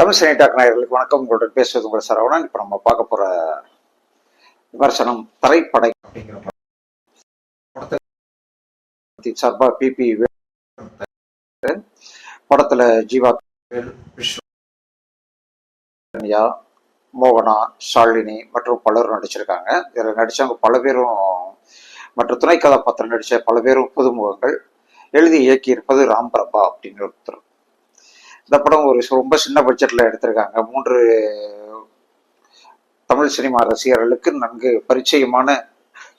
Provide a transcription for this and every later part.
தமிழ் சினிடாக் நாயர்களுக்கு வணக்கம். உங்களுடன் பேசுவது உங்கள் சரவணன். இப்போ நம்ம பார்க்க போற விமர்சனம் தரைப்படை அப்படிங்கிற படத்தை சார்பா பிபி படத்துல ஜீவா விஸ்வன்யா மோகனா ஷாலினி மற்றும் பலரும் நடிச்சிருக்காங்க. இதில் நடித்தவங்க பல பேரும் மற்ற துணை கதாபாத்திரம் நடித்த பல பேரும் புதுமுகங்கள். எழுதி இயக்கியிருப்பது ராம் பிரபா அப்படின்னு ஒருத்தர் இந்த படம் ஒரு ரொம்ப சின்ன பட்ஜெட்ல எடுத்திருக்காங்க. மூன்று தமிழ் சினிமா ரசிகர்களுக்கு நன்கு பரிச்சயமான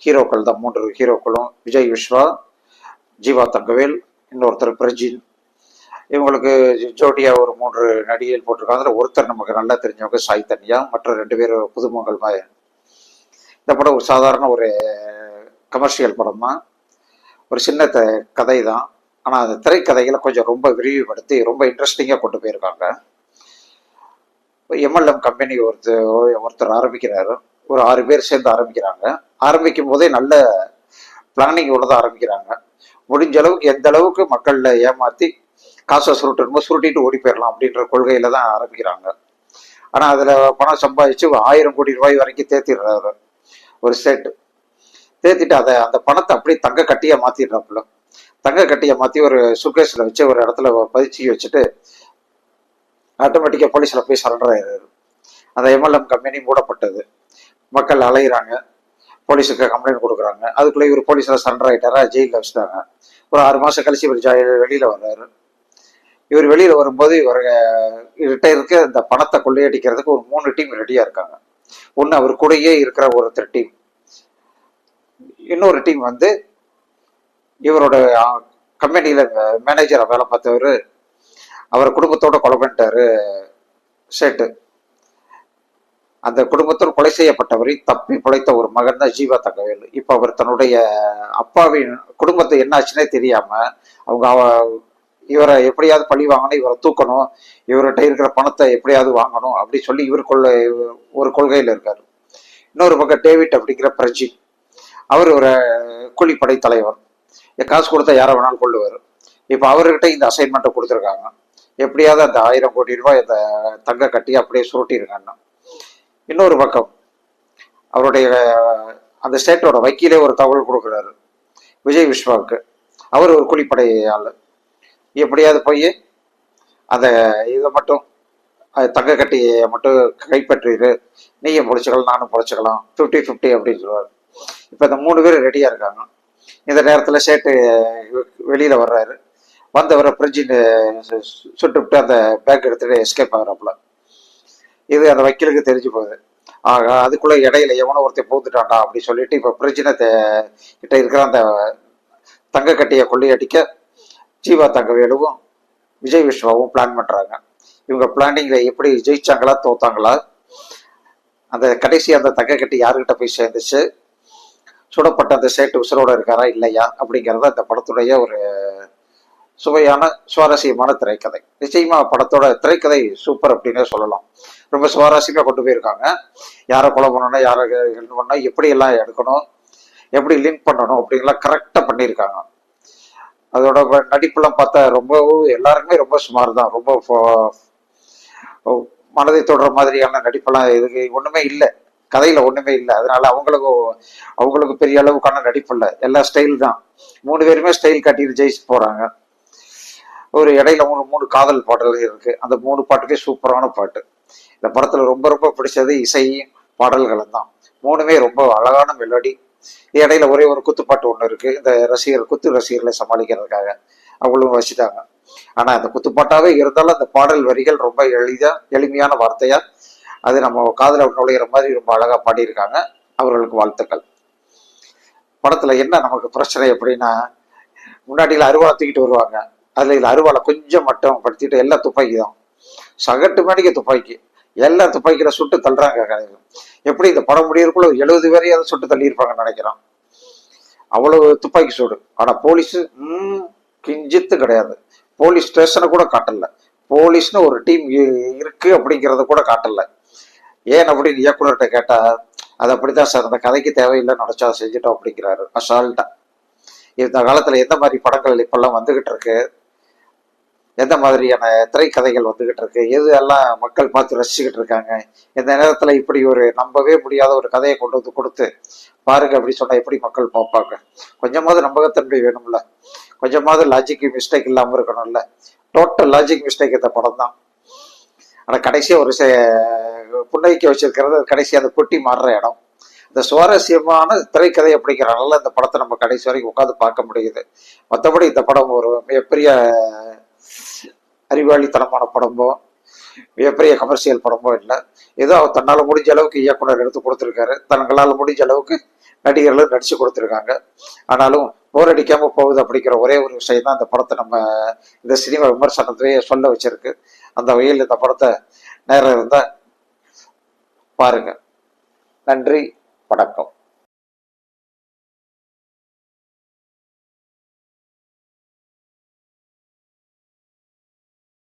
ஹீரோக்கள் தான். மூன்று ஹீரோக்களும் விஜய் விஸ்வா ஜீவா தங்கவேல் இன்னொருத்தர் பிரஜின். இவங்களுக்கு ஜோடியா ஒரு மூன்று நடிகைகள் போட்டிருக்காங்க. அதில் ஒருத்தர் நமக்கு நல்லா தெரிஞ்சவங்க சாய் தன்யா மற்ற ரெண்டு பேர் புதுமங்கள் மா- இந்த படம் ஒரு சாதாரண ஒரு கமர்ஷியல் படம் தான் ஒரு சின்ன கதை தான் ஆனால் அந்த திரைக்கதைகளை கொஞ்சம் ரொம்ப விரிவுபடுத்தி ரொம்ப இன்ட்ரெஸ்டிங்காக கொண்டு போயிருக்காங்க. எம்எல்எம் கம்பெனி ஒருத்தர் ஒருத்தர் ஆரம்பிக்கிறாரு. ஒரு ஆறு பேர் சேர்ந்து ஆரம்பிக்கிறாங்க. ஆரம்பிக்கும் போதே நல்ல பிளானிங் உள்ளதாக ஆரம்பிக்கிறாங்க. முடிஞ்ச அளவுக்கு எந்த அளவுக்கு மக்களில் ஏமாத்தி காசை சுருட்டணுமோ சுருட்டிட்டு ஓடி போயிடலாம் அப்படின்ற கொள்கையில தான் ஆரம்பிக்கிறாங்க. ஆனா அதுல பணம் சம்பாதிச்சு ஆயிரம் கோடி ரூபாய் வரைக்கும் தேத்திடுறாரு ஒரு செட் தேத்திட்டு அதை அந்த பணத்தை அப்படியே தங்க கட்டியா மாற்றிடுறாப்புல தங்க கட்டியை மாற்றி ஒரு சுட்கேஸில் வச்சு ஒரு இடத்துல பதிச்சு வச்சுட்டு ஆட்டோமேட்டிக்காக போலீஸில் போய் சரண்டர் ஆயிடுறாரு. அந்த எம்எல்எம் கம்பெனி மூடப்பட்டது. மக்கள் அலையிறாங்க. போலீஸுக்கு கம்ப்ளைண்ட் கொடுக்குறாங்க. அதுக்குள்ளே இவர் போலீஸில் சரண்டர் ஆகிட்டாரா ஜெயிலில் வச்சுட்டாங்க. ஒரு ஆறு மாதம் கழிச்சு இவர் ஜா வெளியில் வர்றாரு. இவர் வெளியில் வரும்போது இவர் ரிட்டையருக்கு இருக்க. இந்த பணத்தை கொள்ளையடிக்கிறதுக்கு ஒரு மூணு டீம் ரெடியாக இருக்காங்க. ஒன்று அவர் கூடயே இருக்கிற ஒருத்தர் டீம் இன்னொரு டீம் வந்து இவரோட கம்பெனியில் மேனேஜரை வேலை பார்த்தவர் அவர் குடும்பத்தோட கொலை பண்ணிட்டாரு சேட்டு. அந்த குடும்பத்தோடு கொலை செய்யப்பட்டவரை தப்பி பிழைத்த ஒரு மகன் தான் ஜீவா தங்கவேல். இப்போ அவர் தன்னுடைய அப்பாவின் குடும்பத்தை என்ன ஆச்சுன்னே தெரியாம அவங்க அவ- இவரை எப்படியாவது பழி வாங்கணும் இவரை தூக்கணும் இவர்கிட்ட இருக்கிற பணத்தை எப்படியாவது வாங்கணும் அப்படி சொல்லி இவர் கொள்ளை ஒரு கொள்கையில் இருக்கார். இன்னொரு பக்கம் டேவிட் அப்படிங்கிற பிரஜி. அவர் ஒரு கூலிப்படை தலைவர். காசு கொடுத்தா யாரை வேணாலும் கொள்ளுவார். இப்போ அவர்கிட்ட இந்த அசைன்மெண்ட்டை கொடுத்துருக்காங்க. எப்படியாவது அந்த ஆயிரம் கோடி ரூபாய் அந்த தங்க கட்டி அப்படியே சுருட்டியிருக்காங்க. இன்னொரு பக்கம் அவருடைய அந்த ஸ்டேட்டோட வக்கீலே ஒரு தகவல் கொடுக்குறாரு. விஜய் விஸ்வாவுக்கு அவர் ஒரு குழிப்படை ஆள் எப்படியாவது போய் அந்த இதை மட்டும் தங்க கட்டியை மட்டும் கைப்பற்றிடு நீயும் பொழைச்சிக்கலாம் நானும் பிடிச்சிக்கலாம். ஃபிஃப்டி ஃபிஃப்டி அப்படின்னு சொல்லுவார். இப்போ இந்த மூணு பேர் ரெடியாக இருக்காங்க. இந்த நேரத்தில் சேட்டு வெளியில் வர்றாரு. வந்தவரை பிரிட்ஜின்னு சுட்டுவிட்டு அந்த பேக் எடுத்துட்டு எஸ்கேப் ஆகிறாப்புல. இது அந்த வக்கீலுக்கு தெரிஞ்சு போகுது. ஆகா அதுக்குள்ள இடையில எவனோ ஒருத்தர் பூந்துட்டான்டா அப்படி சொல்லிட்டு இப்போ பிரிட்ஜினை கிட்ட இருக்கிற அந்த தங்க கட்டியை கொள்ளையடிக்க ஜீவா தங்கவேலுவும் விஜய் விஸ்வாவும் பிளான் பண்றாங்க. இவங்க பிளானிங்ல எப்படி ஜெயிச்சாங்களா தோத்தாங்களா? அந்த கடைசி அந்த தங்க கட்டி யாருக்கிட்ட போய் சேர்ந்துச்சு? சுடப்பட்ட அந்த சேட்டு உசுரோட இருக்காரா இல்லையா அப்படிங்கிறது அந்த படத்துடைய ஒரு சுவையான சுவாரஸ்யமான திரைக்கதை. நிச்சயமா படத்தோட திரைக்கதை சூப்பர் அப்படின்னே சொல்லலாம். ரொம்ப சுவாரஸ்யமா கொண்டு போயிருக்காங்க. யாரை கொலை பண்ணணும் யாரை ஹெல்ப் பண்ணணும் எப்படி எல்லாம் எடுக்கணும் எப்படி லிங்க் பண்ணணும் அப்படிங்கலாம் கரெக்டாக பண்ணியிருக்காங்க. அதோட நடிப்புலாம் பார்த்தா ரொம்ப எல்லாருக்குமே ரொம்ப சுமார் தான். ரொம்ப ஃபோ- மனதை தொடர மாதிரியான நடிப்பெல்லாம் இதுக்கு ஒண்ணுமே இல்லை. கதையில ஒண்ணுமே இல்லை. அதனால அவங்களுக்கு அவங்களுக்கு பெரிய அளவுக்கான நடிப்பு இல்லை. எல்லா ஸ்டைல் தான். மூணு பேருமே ஸ்டைல் காட்டிட்டு ஜெயிச்சு போறாங்க. ஒரு இடையில மூணு மூணு காதல் பாடல்கள் இருக்கு. அந்த மூணு பாட்டுமே சூப்பரான பாட்டு. இந்த படத்துல ரொம்ப ரொம்ப பிடிச்சது இசையும் பாடல்களும் தான். மூணுமே ரொம்ப அழகான மெலடி இடையில ஒரே ஒரு குத்துப்பாட்டு ஒன்று இருக்கு. இந்த ரசிகர் குத்து ரசிகர்களை சமாளிக்கிறதுக்காக அவங்களும் வச்சுட்டாங்க ஆனா அந்த குத்துப்பாட்டாவே இருந்தாலும் அந்த பாடல் வரிகள் ரொம்ப எளிதா எளிமையான வார்த்தையா அது நம்ம காதில் நுழையிற மாதிரி ரொம்ப அழகா பாடியிருக்காங்க. அவர்களுக்கு வாழ்த்துக்கள். படத்துல என்ன நமக்கு பிரச்சனை எப்படின்னா முன்னாடியில் அருவாளை தூக்கிட்டு வருவாங்க. அதுல இதுல அருவாளை கொஞ்சம் மட்டும் படுத்திட்டு எல்லாம் துப்பாக்கி தான். சகட்டு மேடிக்க துப்பாக்கி. எல்லா துப்பாக்கியில சுட்டு தள்ளுறாங்க கடையில் எப்படி இந்த படம் முடியறதுக்குள்ள எழுபது பேரையாவது சுட்டு தள்ளியிருப்பாங்கன்னு நினைக்கிறான் அவ்வளவு துப்பாக்கி சூடு. ஆனா போலீஸ் கிஞ்சித்து கிடையாது. போலீஸ் ஸ்டேஷனை கூட காட்டல. போலீஸ்னு ஒரு டீம் இருக்கு அப்படிங்கிறத கூட காட்டல. ஏன் அப்படின்னு இயக்குனர்கிட்ட கேட்டா அது அப்படித்தான் சார் அந்த கதைக்கு தேவையில்லை நினைச்சா செஞ்சுட்டோம் அப்படிங்கிறாரு அசால்ட்டா. இந்த காலத்துல எந்த மாதிரி படங்கள் இப்பெல்லாம் வந்துகிட்டு இருக்கு? எந்த மாதிரியான திரைக்கதைகள் வந்துகிட்டு இருக்கு? எது எல்லாம் மக்கள் பார்த்து ரசிச்சுக்கிட்டு இருக்காங்க? இந்த நேரத்துல இப்படி ஒரு நம்பவே முடியாத ஒரு கதையை கொண்டு வந்து கொடுத்து பாருங்க அப்படின்னு சொன்னா எப்படி மக்கள் பார்ப்பாங்க? கொஞ்சமாவது நம்பகத்தன்மை வேணும்ல. கொஞ்சமாவது லாஜிக் மிஸ்டேக் இல்லாம இருக்கணும்ல. டோட்டல் லாஜிக் மிஸ்டேக் இந்த படம் தான் ஆனா கடைசியா ஒரு புன்னகைக்க வச்சிருக்கிறது கடைசியாக அந்த பொட்டி மாறுற இடம். இந்த சுவாரஸ்யமான திரைக்கதை அப்படிங்கிறனால இந்த படத்தை நம்ம கடைசி வரைக்கும் உட்காந்து பார்க்க முடியுது. மற்றபடி இந்த படம் ஒரு மிகப்பெரிய அறிவாளித்தனமான படமோ மிகப்பெரிய கமர்ஷியல் படமோ இல்லை. ஏதோ அவர் தன்னால் முடிஞ்ச அளவுக்கு இயக்குனர் எடுத்து கொடுத்துருக்காரு. தங்களால் முடிஞ்ச அளவுக்கு நடிகர்களும் நடிச்சு கொடுத்துருக்காங்க. ஆனாலும் போர் போகுது அப்படிங்கிற ஒரே ஒரு விஷயம் தான் இந்த படத்தை நம்ம இந்த சினிமா விமர்சனத்திலேயே சொல்ல வச்சிருக்கு. அந்த வகையில் இந்த படத்தை நேரம் இருந்தால் பாருங்க. நன்றி வணக்கம்.